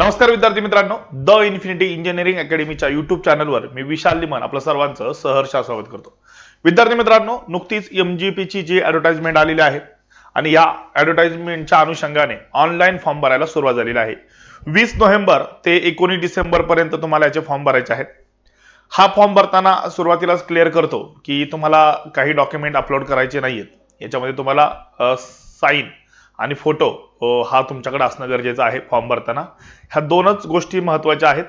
नमस्कार विद्यार्थी मित्रांनो. द इन्फिनिटी इंजिनिअरिंग अकॅडमीच्या युट्यूब चॅनलवर मी विशाल लिमन आपलं सर्वांचं सहर्ष स्वागत करतो. विद्यार्थी मित्रांनो नुकतीच एम जी पी ची जी ऍडव्हर्टाइजमेंट आलेली आहे आणि या ऍडव्हर्टाइजमेंटच्या अनुषंगाने ऑनलाईन फॉर्म भरायला सुरुवात झालेली आहे. वीस नोव्हेंबर ते एकोणीस डिसेंबर पर्यंत तुम्हाला याचे फॉर्म भरायचे आहेत. हा फॉर्म भरताना सुरुवातीलाच क्लिअर करतो की तुम्हाला काही डॉक्युमेंट अपलोड करायचे नाहीयेत. याच्यामध्ये तुम्हाला साईन आणि फोटो हा तुमच्याकडे असणं गरजेचं आहे फॉर्म भरताना. ह्या दोनच गोष्टी महत्त्वाच्या आहेत.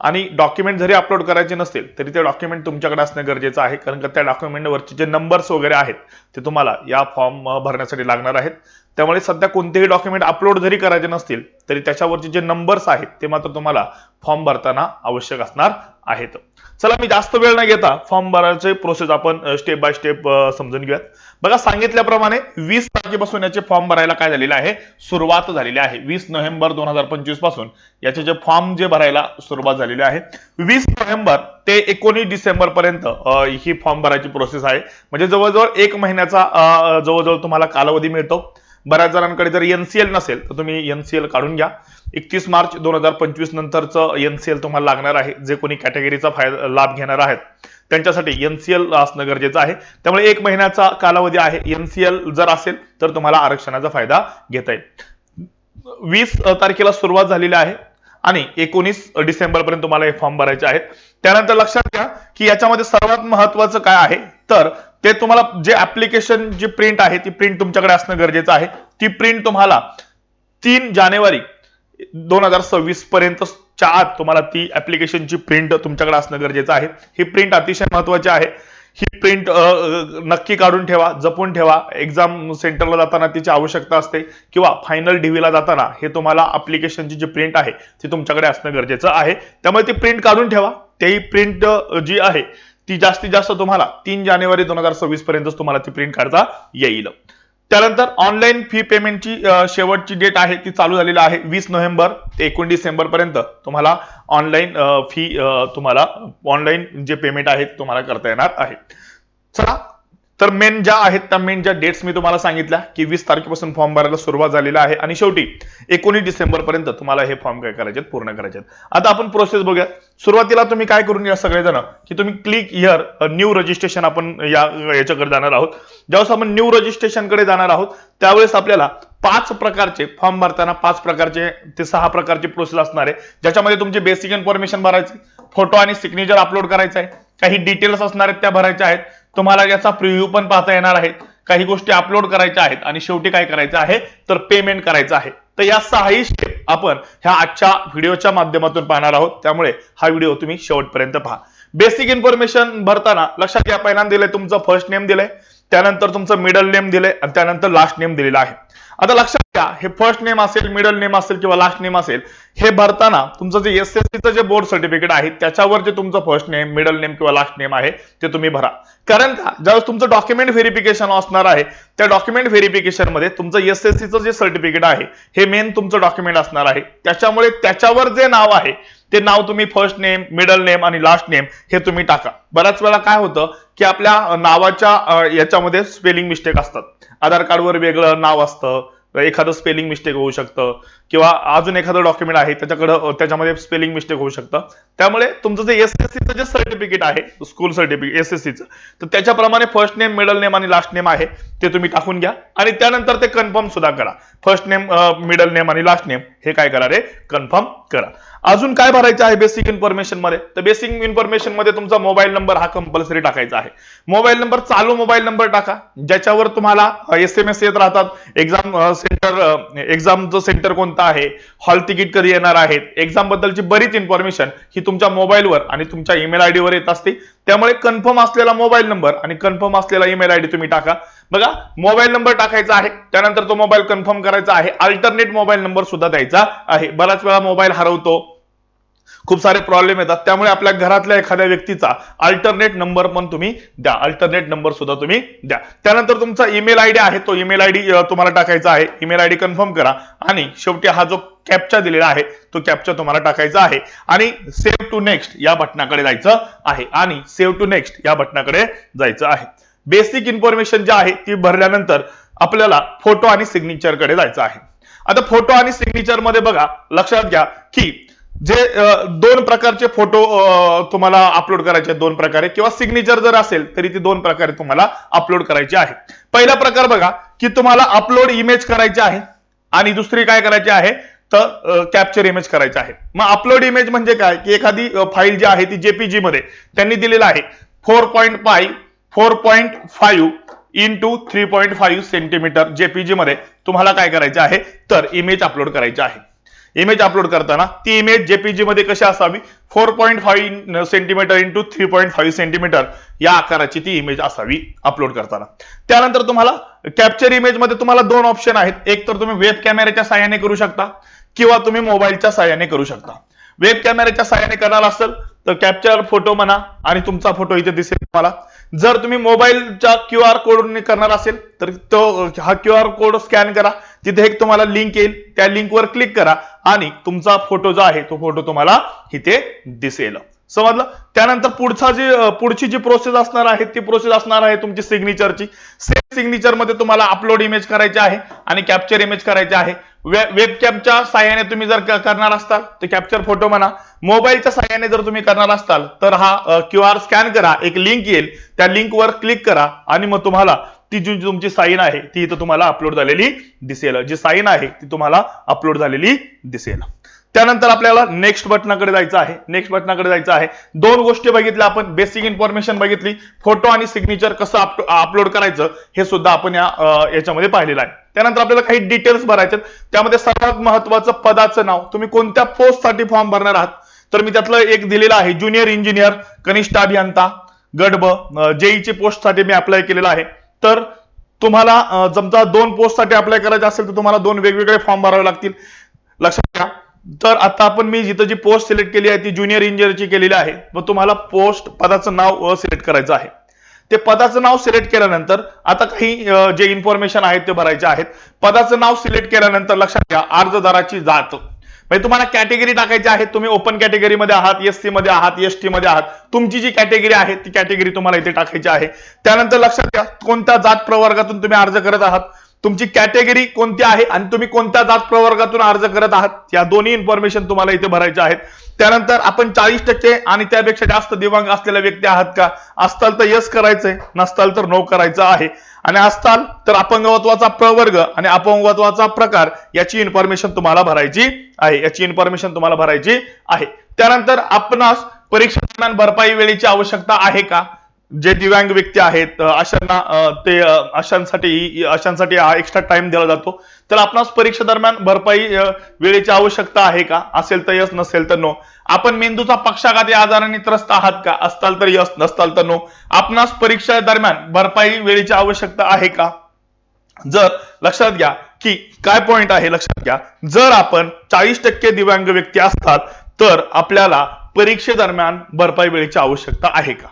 आणि डॉक्युमेंट जरी अपलोड करायचे नसतील तरी ते डॉक्युमेंट तुमच्याकडे असणं गरजेचं आहे कारण का त्या डॉक्युमेंटवरचे जे नंबर्स वगैरे आहेत ते तुम्हाला या फॉर्म भरण्यासाठी लागणार आहेत. त्यामुळे सध्या कोणतेही डॉक्युमेंट अपलोड जरी करायचे नसतील तरी त्याच्यावरचे जे नंबर्स आहेत ते मात्र तुम्हाला फॉर्म भरताना आवश्यक असणार आहेत. चला मी जास्त वेळ न घेता फॉर्म भरायचे प्रोसेस आपण स्टेप बाय स्टेप समजून घेऊयात. बघा सांगितल्याप्रमाणे वीस तारखेपासून याचे फॉर्म भरायला काय झालेलं आहे? सुरुवात झालेली आहे. वीस नोव्हेंबर दोन हजार पंचवीसपासून याचे जे फॉर्म जे भरायला सुरुवात झालेली आहे वीस नोव्हेंबर ते एकोणीस डिसेंबर पर्यंत ही फॉर्म भरायची प्रोसेस आहे. म्हणजे जवळजवळ एक महिन्याचा जवळजवळ तुम्हाला कालावधी मिळतो. बऱ्याच जणांकडे जर एनसीएल नसेल तर तुम्ही एनसीएल काढून घ्या. एकतीस मार्च दोन हजार पंचवीस नंतरचं एनसीएल तुम्हाला लागणार आहे. जे कोणी कॅटेगरीचा फायदा लाभ घेणार आहेत त्यांच्यासाठी एनसीएल असणं गरजेचं आहे. त्यामुळे एक महिन्याचा कालावधी आहे. एनसीएल जर असेल तर तुम्हाला आरक्षणाचा फायदा घेता येईल. वीस तारखेला सुरुवात झालेली आहे आणि एकोणीस डिसेंबर पर्यंत तुम्हाला हे फॉर्म भरायचे आहेत. त्यानंतर लक्षात घ्या की याच्यामध्ये सर्वात महत्वाचं काय आहे? तर ते तुम्हाला जे ऍप्लिकेशन जी प्रिंट आहे ती प्रिंट तुमच्याकडे असणं गरजेचं आहे. ती प्रिंट तुम्हाला तीन जानेवारी दोन हजार सव्वीस पर्यंत च्या आत तुम्हाला ती ऍप्लिकेशनची प्रिंट तुमच्याकडे असणं गरजेचं आहे. ही प्रिंट अतिशय महत्वाची आहे. ही प्रिंट नक्की काढून ठेवा जपून ठेवा. एक्झाम सेंटरला जाताना तिची आवश्यकता असते किंवा फायनल डीव्हीला जाताना हे तुम्हाला अप्लिकेशनची जी प्रिंट आहे ती तुमच्याकडे असणं गरजेचं आहे. त्यामुळे ती प्रिंट काढून ठेवा. तेही प्रिंट जी आहे ती जास्तीत जास्त तुम्हाला तीन जानेवारी दोन हजार सव्वीस पर्यंतच तुम्हाला ती प्रिंट काढता येईल. त्यानंतर ऑनलाईन फी पेमेंटची शेवटची डेट आहे ती चालू झालेली आहे वीस नोव्हेंबर ते एकोण डिसेंबर पर्यंत तुम्हाला ऑनलाईन फी तुम्हाला ऑनलाईन जे पेमेंट आहे तुम्हाला करता येणार आहे. चला तर मेन ज्या आहेत त्या मेन ज्या डेट्स मी तुम्हाला सांगितल्या की वीस तारखेपासून फॉर्म भरायला सुरुवात झालेला आहे आणि शेवटी एकोणीस डिसेंबर पर्यंत तुम्हाला हे फॉर्म काय करायचे पूर्ण करायचे आता आपण प्रोसेस बघूया. सुरुवातीला तुम्ही काय करून घ्या सगळेजण? की तुम्ही क्लिक हिअर न्यू रजिस्ट्रेशन आपण या याच्याकडे जाणार आहोत. ज्यावेळेस आपण न्यू रजिस्ट्रेशनकडे जाणार आहोत त्यावेळेस आपल्याला पाच प्रकारचे फॉर्म भरताना पाच प्रकारचे ते सहा प्रकारचे प्रोसेस असणार आहे. ज्याच्यामध्ये तुमची बेसिक इन्फॉर्मेशन भरायची. फोटो आणि सिग्नेचर अपलोड करायचं आहे. काही डिटेल्स असणार आहेत त्या भरायच्या आहेत. तुम्हाला याचा प्रिव्ह्यू पण पाहता येणार आहे. काही गोष्टी अपलोड करायच्या आहेत आणि शेवटी काय करायचं आहे? तर पेमेंट करायचं आहे. तर या सहाही स्टेप आपण ह्या आजच्या व्हिडिओच्या माध्यमातून पाहणार आहोत. त्यामुळे हा व्हिडिओ तुम्ही शेवटपर्यंत पहा. बेसिक इन्फॉर्मेशन भरताना लक्षात घ्या. पहिल्यांदा दिलंय तुमचं फर्स्ट नेम दिलंय. त्यानंतर तुमचं मिडल नेम दिलंय आणि त्यानंतर लास्ट नेम दिलेलं आहे. आता लक्षात घ्या हे फर्स्ट नेम असेल मिडल नेम असेल किंवा लास्ट नेम असेल हे भरताना तुमचं जे एस एस सीचं जे बोर्ड सर्टिफिकेट आहे त्याच्यावर जे तुमचं फर्स्ट नेम मिडल नेम किंवा लास्ट नेम आहे ते तुम्ही भरा. कारण का? ज्यावेळेस तुमचं डॉक्युमेंट व्हेरिफिकेशन असणार आहे त्या डॉक्युमेंट व्हेरिफिकेशनमध्ये तुमचं एस एस सीचं जे सर्टिफिकेट आहे हे मेन तुमचं डॉक्युमेंट असणार आहे. त्याच्यामुळे त्याच्यावर जे नाव आहे ते नाव तुम्ही फर्स्ट नेम मिडल नेम आणि लास्ट नेम हे तुम्ही टाका. बऱ्याच वेळा काय होतं की आपल्या नावाच्या याच्यामध्ये स्पेलिंग मिस्टेक असतात. आधार कार्डवर वेगळं नाव असतं एखादं स्पेलिंग मिस्टेक होऊ शकतं. किंवा अजून एखादं डॉक्युमेंट आहे त्याच्याकडं त्याच्यामध्ये स्पेलिंग मिस्टेक होऊ शकतं. त्यामुळे तुमचं जे एस एस सीचं जे सर्टिफिकेट आहे स्कूल सर्टिफिकेट एस एस सीचं तर त्याच्याप्रमाणे फर्स्ट नेम मिडल नेम आणि लास्ट नेम आहे ते तुम्ही टाकून घ्या. आणि त्यानंतर ते कन्फर्म सुद्धा करा. फर्स्ट नेम मिडल नेम आणि लास्ट नेम हे काय करा रे? कन्फर्म करा. अजून काय भरायचं आहे बेसिक इन्फॉर्मेशनमध्ये? तर बेसिक इन्फॉर्मेशनमध्ये तुमचा मोबाईल नंबर हा कंपल्सरी टाकायचा आहे. मोबाईल नंबर चालू मोबाईल नंबर टाका ज्याच्यावर तुम्हाला एस एम एस येत राहतात. एक्झाम सेंटर एक्झामचं सेंटर कोणतं? आहे. हॉल तिकीट कधी येणार आहेत? एक्झाम बद्दलची बरीच इन्फॉर्मेशन ही तुमच्या मोबाईलवर आणि तुमच्या ईमेल आयडी वर येत असते त्यामुळे कन्फर्म असलेला मोबाईल नंबर आणि कन्फर्म असलेला ईमेल आयडी तुम्ही टाका. बघा मोबाईल नंबर टाकायचा आहे त्यानंतर तो मोबाईल कन्फर्म करायचा आहे. अल्टरनेट मोबाईल नंबर सुद्धा द्यायचा आहे. बऱ्याच वेळा मोबाईल हरवतो. खूप सारे प्रॉब्लेम येतात. त्यामुळे आपल्या घरातल्या एखाद्या व्यक्तीचा अल्टरनेट नंबर पण तुम्ही द्या. अल्टरनेट नंबर सुद्धा तुम्ही द्या. त्यानंतर तुमचा ईमेल आयडी आहे. तो ईमेल आयडी तुम्हाला टाकायचा आहे. ईमेल आयडी कन्फर्म करा. आणि शेवटी हा जो कॅपचा दिलेला आहे तो कॅपचा तुम्हाला टाकायचा आहे. आणि सेव्ह टू नेक्स्ट या बटनाकडे जायचं आहे. आणि सेव्ह टू नेक्स्ट या बटनाकडे जायचं आहे. बेसिक इन्फॉर्मेशन जी आहे ती भरल्यानंतर आपल्याला फोटो आणि सिग्नेचरकडे जायचं आहे. आता फोटो आणि सिग्नेचरमध्ये बघा लक्षात घ्या की जे दोन प्रकारचे फोटो तुम्हाला अपलोड करायचे दोन प्रकारे किंवा सिग्नेचर जर असेल तरी ती दोन प्रकारे तुम्हाला अपलोड करायचे आहे पहिला प्रकार बघा की तुम्हाला अपलोड इमेज करायची आहे आणि दुसरी काय करायची आहे तर कॅप्चर इमेज करायचे आहे. मग अपलोड इमेज म्हणजे काय? की एखादी फाईल जी आहे ती जेपीजी मध्ये त्यांनी दिलेलं आहे. Four point five four point five into three point five centimetre JPG मध्ये तुम्हाला काय करायचे आहे? तर इमेज अपलोड करायची आहे. इमेज अपलोड करताना ती इमेज जेपीजी मध्ये कशी असावी? Four point five centimetre into three point five centimetre या आकाराची ती इमेज असावी अपलोड करताना. त्यानंतर तुम्हाला कॅप्चर इमेजमध्ये तुम्हाला दोन ऑप्शन आहेत. एक तर तुम्ही वेब कॅमेऱ्याच्या साह्याने करू शकता किंवा तुम्ही मोबाईलच्या साह्याने करू शकता. वेब कॅमेऱ्याच्या साह्याने करणार असेल तर कॅप्चर फोटो म्हणा आणि तुमचा फोटो इथे दिसेल तुम्हाला. जर तुम्ही मोबाईलच्या क्यू आर कोडने करणार असेल तर तो हा क्यू आर कोड स्कॅन करा. तिथे एक तुम्हाला लिंक येईल. त्या लिंकवर क्लिक करा. आणि तुमचा फोटो जो आहे तो फोटो तुम्हाला इथे दिसेल. समजलं? त्यानंतर पुढचा जी पुढची जी प्रोसेस असणार आहे ती प्रोसेस असणार आहे तुमची सिग्नेचरची सेम सिग्नेचरमध्ये तुम्हाला अपलोड इमेज करायची आहे आणि कॅप्चर इमेज करायची आहे. वेब कॅमच्या साह्याने तुम्ही जर करणार असताल तर कॅप्चर फोटो म्हणा. मोबाईलच्या साह्याने जर तुम्ही करणार असताल तर हा क्यू आर स्कॅन करा. एक लिंक येईल. त्या लिंकवर क्लिक करा आणि मग तुम्हाला ती जी तुमची साईन आहे ती इथं तुम्हाला अपलोड झालेली दिसेल. जी साईन आहे ती तुम्हाला अपलोड झालेली दिसेल. त्यानंतर आपल्याला नेक्स्ट बटनाकडे जायचं आहे. नेक्स्ट बटनाकडे जायचं आहे. दोन गोष्टी बघितल्या आपण. बेसिक इन्फॉर्मेशन बघितली. फोटो आणि सिग्नेचर कसं अपलोड करायचं हे सुद्धा आपण या याच्यामध्ये पाहिलेलं आहे. त्यानंतर आपल्याला काही डिटेल्स भरायचे त्यामध्ये सर्वात महत्वाचं पदाचं नाव. तुम्ही कोणत्या पोस्टसाठी फॉर्म भरणार आहात? तर मी त्यातलं एक दिलेलं आहे. ज्युनियर इंजिनियर कनिष्ठ अभियंता गडब जेईची पोस्टसाठी मी अप्लाय केलेला आहे. तर तुम्हाला जमता समजा दोन पोस्टसाठी अप्लाय करायचं असेल तर तुम्हाला दोन वेगवेगळे फॉर्म भरावे लागतील. लक्षात घ्या तर आता आपण मी जिथं जी पोस्ट सिलेक्ट केली आहे ती ज्युनियर इंजिनियरची केलेली आहे. मग तुम्हाला पोस्ट पदाचं नाव सिलेक्ट करायचं आहे. ते पदाचं नाव सिलेक्ट केल्यानंतर आता काही जे इन्फॉर्मेशन आहेत ते भरायचे आहेत. पदाचं नाव सिलेक्ट केल्यानंतर लक्षात घ्या अर्जदाराची जात. म्हणजे तुम्हाला कॅटेगरी टाकायची आहे तुम्ही ओपन कॅटेगरीमध्ये आहात एस सी मध्ये आहात एसटी मध्ये आहात. तुमची जी कॅटेगरी आहे ती कॅटेगरी तुम्हाला इथे टाकायची आहे. त्यानंतर लक्षात घ्या कोणत्या जात प्रवर्गातून तुम्ही अर्ज करत आहात? तुमची कॅटेगरी कोणती आहे आणि तुम्ही कोणत्या जात प्रवर्गातून अर्ज करत आहात? या दोन्ही इन्फॉर्मेशन तुम्हाला इथे भरायचे आहेत. त्यानंतर आपण चाळीस टक्के आणि त्यापेक्षा जास्त दिव्यांग असलेल्या व्यक्ती आहात का? असताल तर यस करायचंय नसताल तर नो करायचं आहे. आणि असताल तर अपंगत्वाचा प्रवर्ग आणि अपंगत्वाचा प्रकार याची इन्फॉर्मेशन तुम्हाला भरायची आहे. याची इन्फॉर्मेशन तुम्हाला भरायची आहे. त्यानंतर आपणास परीक्षा दरम्यान भरपाई वेळेची आवश्यकता आहे का? जे दिव्यांग व्यक्ती आहेत अशांना ते अशांसाठी अशांसाठी एक्स्ट्रा टाइम दिला जातो. तर आपणास परीक्षा दरम्यान भरपाई वेळेची आवश्यकता आहे का? असेल तर यस नसेल तर नो आपण मेंदूचा पक्षाघाती आजाराने त्रस्त आहात का? असताल तर यस नसताल तर नो आपणास परीक्षा दरम्यान भरपाई वेळेची आवश्यकता आहे का? जर लक्षात घ्या की काय पॉइंट आहे लक्षात घ्या. जर आपण चाळीस टक्के दिव्यांग व्यक्ती असतात तर आपल्याला परीक्षेदरम्यान भरपाई वेळेची आवश्यकता आहे का?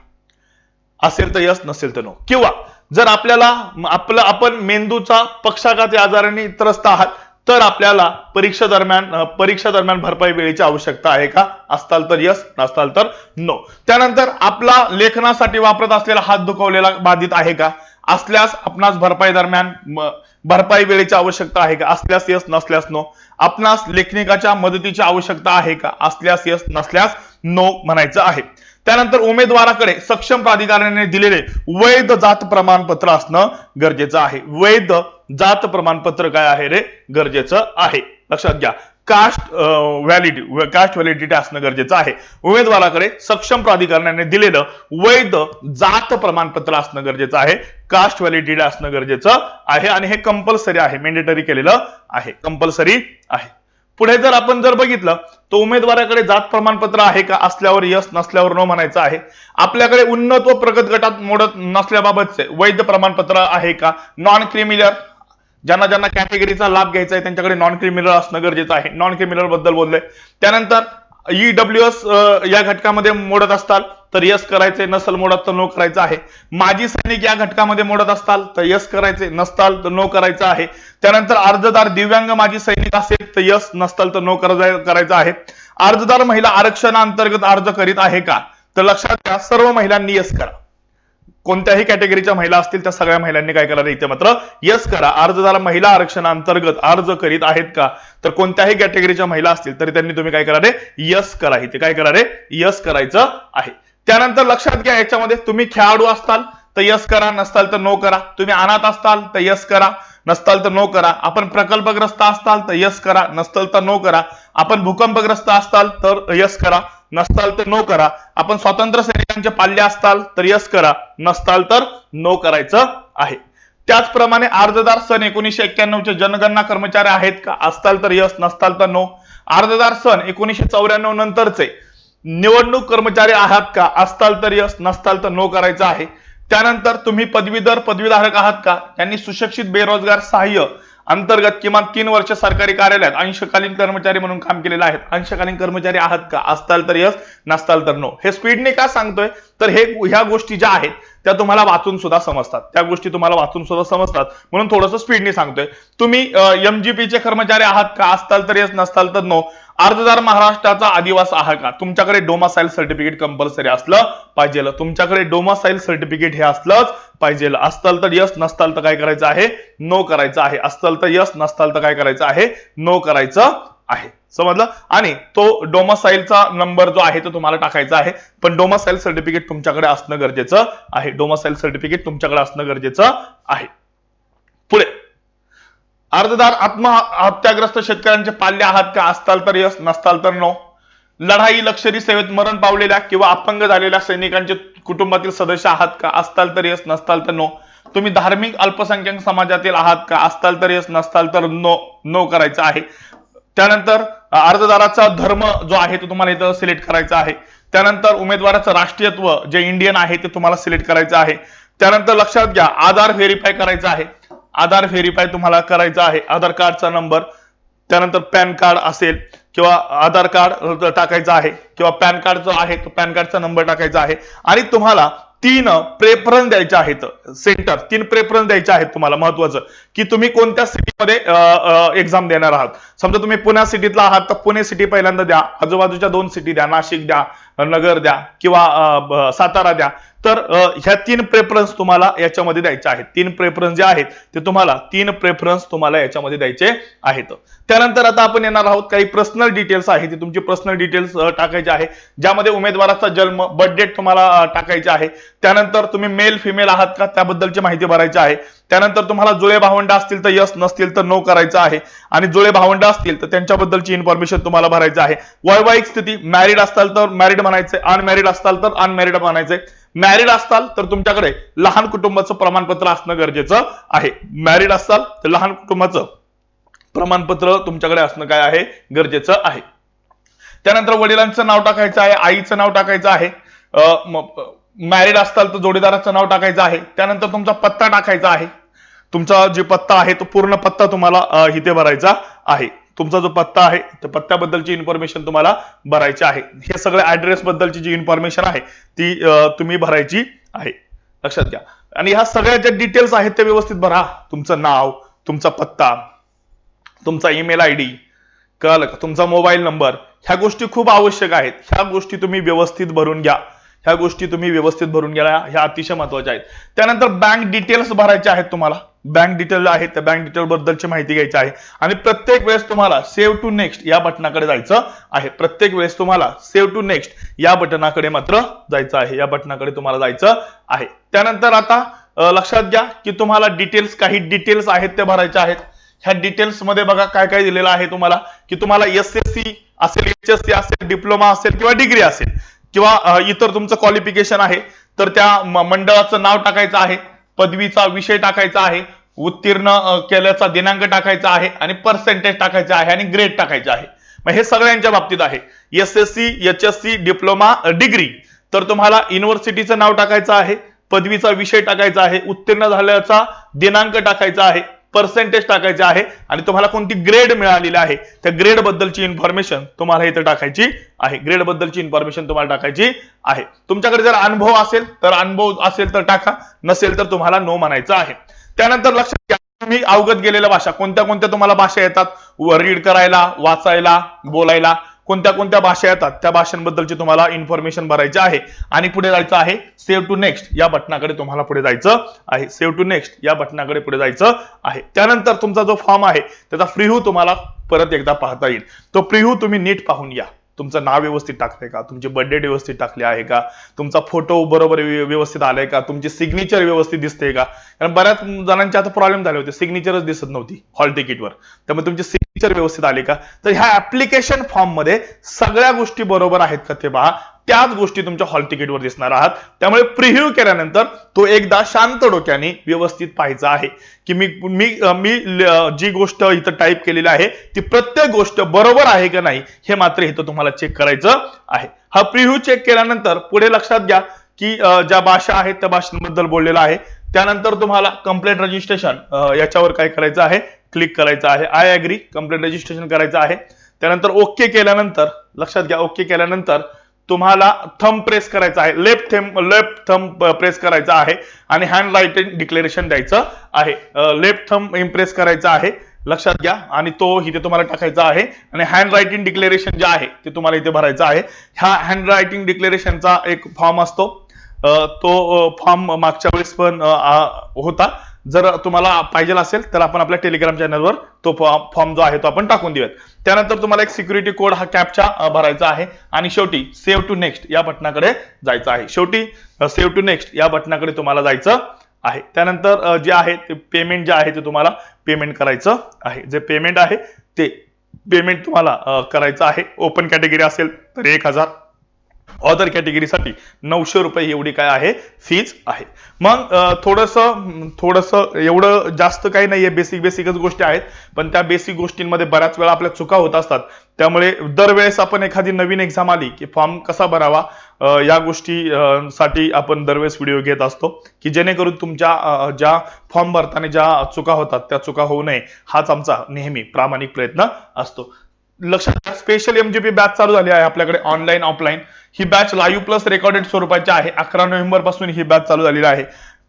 असेल तर यस नसेल तर नो किंवा जर आपल्याला आपलं आपण मेंदूचा पक्षाघाती आजाराने त्रस्त आहात तर आपल्याला परीक्षा दरम्यान परीक्षा दरम्यान भरपाई वेळेची आवश्यकता आहे का? असताल तर यस नसताल तर नो त्यानंतर आपला लेखनासाठी वापरत असलेला हात दुखवलेला बाधित आहे का? असल्यास आपणास भरपाई दरम्यान भरपाई वेळेची आवश्यकता आहे का? असल्यास यस नसल्यास नो आपणास लेखनिकाच्या मदतीची आवश्यकता आहे का? असल्यास यस नसल्यास नो म्हणायचं आहे. त्यानंतर उमेदवाराकडे सक्षम प्राधिकाऱ्याने दिलेले वैध जात प्रमाणपत्र असणं गरजेचं आहे. वैध जात प्रमाणपत्र काय आहे रे? गरजेचं आहे. लक्षात घ्या. कास्ट व्हॅलिडिटी कास्ट व्हॅलिडिटी असणं गरजेचं आहे. उमेदवाराकडे सक्षम प्राधिकरणाने दिलेलं वैध जात प्रमाणपत्र असणं गरजेचं आहे. कास्ट व्हॅलिडिटी असणं गरजेचं आहे. आणि हे कंपल्सरी आहे. मेंडेटरी केलेलं आहे. कंपल्सरी आहे. पुढे जर आपण जर बघितलं तर उमेदवाराकडे जात प्रमाणपत्र आहे का असल्यावर यस नसल्यावर नो म्हणायचं आहे. आपल्याकडे उन्नत व प्रगत गटात मोडत नसल्याबाबतचे वैध प्रमाणपत्र आहे का? नॉन क्रिमिनल ज्यांना ज्यांना कॅटेगरीचा लाभ घ्यायचा आहे त्यांच्याकडे नॉन क्रिमिनल असणं गरजेचं आहे. नॉन क्रिमिनलबद्दल बोलले त्यानंतर ईडब्ल्यू एस या घटकामध्ये मोडत असतात तर यस करायचे नसल मोडत तर नो करायचं आहे. माजी सैनिक या घटकामध्ये मोडत असताल तर यस करायचे नसताल तर नो करायचं आहे. त्यानंतर अर्जदार दिव्यांग माजी सैनिक असेल तर यस नसताल तर नो करायचं आहे. अर्जदार महिला आरक्षणाअंतर्गत अर्ज करीत आहे का? तर लक्षात घ्या सर्व महिलांनी यस करा. कोणत्याही कॅटेगरीच्या महिला असतील त्या सगळ्या महिलांनी काय करायला इथे मात्र यस करा. अर्जदार महिला आरक्षणाअंतर्गत अर्ज करीत आहेत का? तर कोणत्याही कॅटेगरीच्या महिला असतील तरी त्यांनी तुम्ही काय करा रे? यस करा. इथे काय करा रे? यस करायचं आहे. त्यानंतर लक्षात घ्या याच्यामध्ये तुम्ही खेळाडू असताल तर यस करा नसताल तर नो करा. तुम्ही अनाथ असताल तर यस करा नसताल तर नो करा. आपण प्रकल्पग्रस्त असताल तर यस करा नसताल तर नो करा. आपण भूकंपग्रस्त असताल तर यस करा नसताल तर नो करा. आपण स्वातंत्र्य सैनिकांचे पाल्य असताल तर यस करा नसताल तर नो करायचं आहे. त्याचप्रमाणे अर्जदार सन एकोणीशे एक्क्याण्णवचे जनगणना कर्मचारी आहेत का? असताल तर यस नसताल तर नो अर्जदार सन एकोणीशे चौऱ्याण्णव नंतरचे. निवडणूक कर्मचारी आहात का? असताल तर यस नसताल तर नो करायचं आहे. त्यानंतर तुम्ही पदवीधर पदवीधारक आहात का? त्यांनी सुशिक्षित बेरोजगार सहाय्य अंतर्गत किमान तीन वर्ष सरकारी कार्यालयात अंशकालीन कर्मचारी म्हणून काम केलेलं आहे अंशकालीन कर्मचारी आहात का? असताल तर यस नसताल तर नो हे स्पीडने का सांगतोय? तर हे ह्या गोष्टी ज्या आहेत त्या तुम्हाला वाचून सुद्धा समजतात. त्या गोष्टी तुम्हाला वाचून सुद्धा समजतात. म्हणून थोडंसं स्पीडने सांगतोय. तुम्ही एमजीपी चे कर्मचारी आहात का? असताल तर यस नसताल तर नो अर्जदार महाराष्ट्राचा आदिवास आहात का? तुमच्याकडे डोमासाईल सर्टिफिकेट कंपल्सरी असलं पाहिजे. तुमच्याकडे डोमासाईल सर्टिफिकेट हे असलंच पाहिजे. असताल तर यस नसताल तर काय करायचं आहे? नो करायचं आहे. असताल तर यस नसताल तर काय करायचं आहे? नो करायचं आहे. समजलं? आणि तो डोमासाईलचा नंबर जो आहे तो तुम्हाला टाकायचा आहे. पण डोमासाईल सर्टिफिकेट तुमच्याकडे असणं गरजेचं आहे. डोमासाईल सर्टिफिकेट तुमच्याकडे असणं गरजेचं आहे. पुढे. अर्जदार आत्महत्याग्रस्त शेतकऱ्यांचे पाल्य आहात का? असताल तर यस नसताल तर नो लढाई लष्करी सेवेत मरण पावलेल्या किंवा अपंग झालेल्या सैनिकांचे कुटुंबातील सदस्य आहात का? असताल तर यस नसताल तर नो तुम्ही धार्मिक अल्पसंख्याक समाजातील आहात का? असताल तर यस नसताल तर नो नो करायचं आहे. त्यानंतर अर्जदाराचा धर्म जो आहे तो तुम्हाला इथं सिलेक्ट करायचा आहे. त्यानंतर उमेदवाराचं राष्ट्रीयत्व जे इंडियन आहे ते तुम्हाला सिलेक्ट करायचं आहे. त्यानंतर लक्षात घ्या आधार व्हेरीफाय करायचं आहे. आधार व्हेरीफाय तुम्हाला करायचं आहे. आधार कार्डचा नंबर त्यानंतर पॅन कार्ड असेल किंवा आधार कार्ड टाकायचं आहे किंवा पॅन कार्ड जो आहे तो पॅन कार्डचा नंबर टाकायचा आहे. आणि तुम्हाला तीन प्रेफरन्स द्यायचे आहेत. सेंटर तीन प्रेफरन्स द्यायचे आहेत तुम्हाला महत्वाचं. की तुम्ही कोणत्या सिटीमध्ये एक्झाम देणार आहात. समजा तुम्ही पुण्या सिटीतला आहात तर पुणे सिटी पहिल्यांदा द्या. आजूबाजूच्या दोन सिटी द्या. नाशिक द्या नगर द्या किंवा सातारा द्या. तर ह्या तीन प्रेफरन्स तुम्हाला याच्यामध्ये द्यायचे आहेत. तीन प्रेफरन्स जे आहेत ते तुम्हाला तीन प्रेफरन्स तुम्हाला याच्यामध्ये द्यायचे आहेत. त्यानंतर आता आपण येणार आहोत काही पर्सनल डिटेल्स आहेत ते तुमची पर्सनल डिटेल्स टाकायचे आहे. ज्यामध्ये उमेदवाराचा जन्म बर्थ डेट तुम्हाला टाकायचे आहे. त्यानंतर तुम्ही मेल फिमेल आहात का? त्याबद्दलची माहिती भरायची आहे. त्यानंतर तुम्हाला जुळे भावंड असतील तर यस नसतील तर नो करायचं आहे. आणि जुळे भावंड असतील तर त्यांच्याबद्दलची इन्फॉर्मेशन तुम्हाला भरायचं आहे. वैवाहिक स्थिती मॅरिड असताल तर मॅरिड म्हणायचंय अनमॅरिड असताल तर अनमॅरिड म्हणायचंय मॅरिड असताल तर तुमच्याकडे लहान कुटुंबाचं प्रमाणपत्र असणं गरजेचं आहे. मॅरिड असताल तर लहान कुटुंबाचं प्रमाणपत्र तुमच्याकडे असणं काय आहे? गरजेचं आहे. त्यानंतर वडिलांचं नाव टाकायचं आहे आईचं नाव टाकायचं आहे. मॅरिड असताल तर जोडीदाराचं नाव टाकायचं आहे. त्यानंतर तुमचा पत्ता टाकायचा आहे. तुमचा जे पत्ता आहे तो पूर्ण पत्ता तुम्हाला इथे भरायचा आहे. तुमचा जो पत्ता आहे त्या पत्त्याबद्दलची इन्फॉर्मेशन तुम्हाला भरायची आहे. हे सगळ्या ऍड्रेस बद्दलची जी इन्फॉर्मेशन आहे ती तुम्ही भरायची आहे. लक्षात घ्या. आणि ह्या सगळ्या ज्या डिटेल्स आहेत त्या व्यवस्थित भरा. तुमचं नाव तुमचा पत्ता तुमचा ईमेल आय डी कळलं का? तुमचा मोबाईल नंबर ह्या गोष्टी खूप आवश्यक आहेत. ह्या गोष्टी तुम्ही व्यवस्थित भरून घ्या. ह्या गोष्टी तुम्ही व्यवस्थित भरून घ्या. ह्या अतिशय महत्त्वाच्या आहेत. त्यानंतर बँक डिटेल्स भरायचे आहेत तुम्हाला. बँक डिटेल आहेत. त्या बँक डिटेल बद्दलची माहिती घ्यायची आहे. आणि प्रत्येक वेळेस तुम्हाला सेव्ह टू नेक्स्ट या बटनाकडे जायचं आहे. प्रत्येक वेळेस तुम्हाला सेव्ह टू नेक्स्ट या बटनाकडे मात्र जायचं आहे. या बटनाकडे तुम्हाला जायचं आहे. त्यानंतर आता लक्षात घ्या की तुम्हाला डिटेल्स काही डिटेल्स आहेत ते भरायचे आहेत. ह्या डिटेल्समध्ये बघा काय काय दिलेलं आहे तुम्हाला. की तुम्हाला एस एस सी असेल एच एस सी असेल डिप्लोमा असेल किंवा डिग्री असेल. किंवा इतर तुमचं क्वालिफिकेशन आहे तर त्या मंडळाचं नाव टाकायचं आहे पदवीचा विषय टाकायचा आहे उत्तीर्ण केल्याचा दिनांक टाकायचा आहे आणि पर्सेंटेज टाकायचा आहे आणि ग्रेड टाकायचे आहे. मग हे सगळ्यांच्या बाबतीत आहे. S S C H S C diploma degree तर तुम्हाला युनिव्हर्सिटीचं नाव टाकायचं आहे पदवीचा विषय टाकायचा आहे उत्तीर्ण झाल्याचा दिनांक टाकायचा आहे पर्सेंटेज टाकायचे आहे आणि तुम्हाला कोणती ग्रेड मिळालेली आहे त्या ग्रेड बद्दलची इन्फॉर्मेशन तुम्हाला इथे टाकायची आहे. ग्रेड बद्दलची इन्फॉर्मेशन तुम्हाला टाकायची आहे. तुमच्याकडे जर अनुभव असेल तर अनुभव असेल तर टाका नसेल तर तुम्हाला नो म्हणायचं आहे. त्यानंतर लक्षात घ्या तुम्ही अवगत गेलेल्या भाषा कोणत्या कोणत्या तुम्हाला भाषा येतात? रीड करायला वाचायला बोलायला. कोणत्या कोणत्या भाषा येतात त्या भाषांबद्दलची तुम्हाला इन्फॉर्मेशन भरायची आहे. आणि पुढे जायचं आहे सेव्ह टू नेक्स्ट या बटनाकडे तुम्हाला पुढे जायचं आहे. सेव्ह टू नेक्स्ट या बटनाकडे पुढे जायचं आहे. त्यानंतर तुमचा जो फॉर्म आहे त्याचा फ्रीहू तुम्हाला परत एकदा पाहता येईल. तो फ्रीहू तुम्ही नीट पाहून या तुमचं नाव व्यवस्थित टाकलंय का? तुमचे बर्थडे व्यवस्थित टाकले आहे का? तुमचा फोटो बरोबर व्यवस्थित आलाय का? तुमची सिग्नेचर व्यवस्थित दिसते का? कारण बऱ्याच जणांचे आता प्रॉब्लेम झाले होते. सिग्नेचरच दिसत नव्हती हॉल तिकीटवर त्यामुळे तुमची सिग्नेचर व्यवस्थित आले का? तर ह्या ऍप्लिकेशन फॉर्ममध्ये सगळ्या गोष्टी बरोबर आहेत का ते पहा. त्याच गोष्टी तुमच्या हॉल तिकीटवर दिसणार आहात. त्यामुळे प्रिव्ह्यू केल्यानंतर तो एकदा शांत डोक्याने व्यवस्थित पाहायचा आहे. की मी मी मी जी गोष्ट इथं टाईप केलेली आहे ती प्रत्येक गोष्ट बरोबर आहे का नाही हे मात्र इथं तुम्हाला चेक करायचं आहे. हा प्रिव्ह्यू चेक केल्यानंतर पुढे लक्षात घ्या की ज्या भाषा आहेत त्या भाषांबद्दल बोललेलं आहे. त्यानंतर तुम्हाला कंप्लेंट रजिस्ट्रेशन याच्यावर काय करायचं आहे? क्लिक करायचं आहे. आय अग्री कंप्लेंट रजिस्ट्रेशन करायचं आहे. त्यानंतर ओके केल्यानंतर लक्षात घ्या ओके केल्यानंतर तुम्हाला थंब प्रेस करायचा आहे. लेफ्ट थेंब लेफ्ट थंब प्रेस करायचा आहे. आणि हँड रायटिंग डिक्लेरेशन द्यायचं आहे. लेफ्ट थंब इम्प्रेस करायचा आहे. लक्षात घ्या. आणि तो इथे तुम्हाला टाकायचा आहे. आणि हँड रायटिंग डिक्लेरेशन जे आहे ते तुम्हाला इथे भरायचं आहे. ह्या हँड रायटिंग डिक्लेरेशनचा एक फॉर्म असतो. तो फॉर्म मागच्या वेळेस पण होता. जर तुम्हाला पाहिजे असेल तर आपण आपल्या टेलिग्राम चॅनलवर तो फॉर्म जो आहे तो आपण टाकून देऊयात. त्यानंतर तुम्हाला एक सिक्युरिटी कोड हा कॅपचा भरायचा आहे. आणि शेवटी सेव्ह टू नेक्स्ट या बटनाकडे जायचं आहे. शेवटी सेव्ह टू नेक्स्ट या बटनाकडे तुम्हाला जायचं आहे. त्यानंतर जे आहे ते पेमेंट जे आहे ते तुम्हाला पेमेंट करायचं आहे. जे पेमेंट आहे ते पेमेंट तुम्हाला करायचं आहे. ओपन कॅटेगरी असेल तर एक हजार. अदर कॅटेगरीसाठी नऊशे रुपये एवढी काय आहे? फीज आहे. मग थोडस थोडस एवढं जास्त काही नाहीये बेसिक बेसिकच गोष्टी आहेत. पण त्या बेसिक गोष्टींमध्ये बऱ्याच वेळा आपल्या चुका होत असतात. त्यामुळे दरवेळेस आपण एखादी नवीन एक्झाम आली की फॉर्म कसा भरावा या गोष्टी साठी आपण दरवेळेस व्हिडिओ घेत असतो की जेणेकरून तुमच्या ज्या फॉर्म भरताना ज्या चुका होतात त्या चुका होऊ नये हाच आमचा नेहमी प्रामाणिक प्रयत्न असतो. लक्षात घ्या स्पेशल एमजीपी बॅच चालू झाली आहे आपल्याकडे ऑनलाईन ऑफलाईन ही बॅच लाईव्ह प्लस रेकॉर्डेड स्वरूपाची आहे. अकरा नोव्हेंबरपासून ही बॅच चालू झालेली आहे.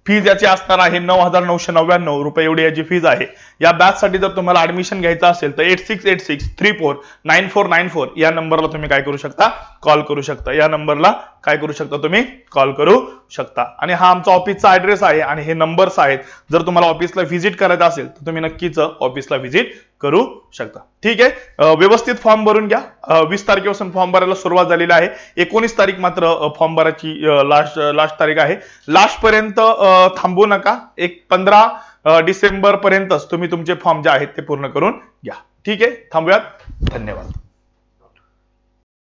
फीज याची असणार आहे नऊ हजार नऊशे नव्याण्णव रुपये. एवढी याची फीज आहे. या बॅच साठी जर तुम्हाला ऍडमिशन घ्यायचं असेल तर eight six eight six three four nine four nine four या नंबरला तुम्ही काय करू शकता? कॉल करू शकता. या नंबरला काय करू शकता तुम्ही? कॉल करू शकता. आणि हा आमचा ऑफिसचा ऍड्रेस आहे आणि हे नंबर्स आहेत. जर तुम्हाला ऑफिसला व्हिजिट करायचं असेल तर तुम्ही नक्कीच ऑफिसला व्हिजिट करू शकता. ठीक आहे? व्यवस्थित फॉर्म भरून घ्या. वीस तारखेपासून फॉर्म भरायला सुरुवात झालेली आहे. एकोणीस तारीख मात्र फॉर्म भरायची लास्ट लास्ट तारीख आहे. लास्ट पर्यंत थांबू नका. एक पंधरा डिसेंबर पर्यंतच तुम्ही तुमचे फॉर्म जे आहेत ते पूर्ण करून घ्या. ठीक आहे? थांबूयात. धन्यवाद.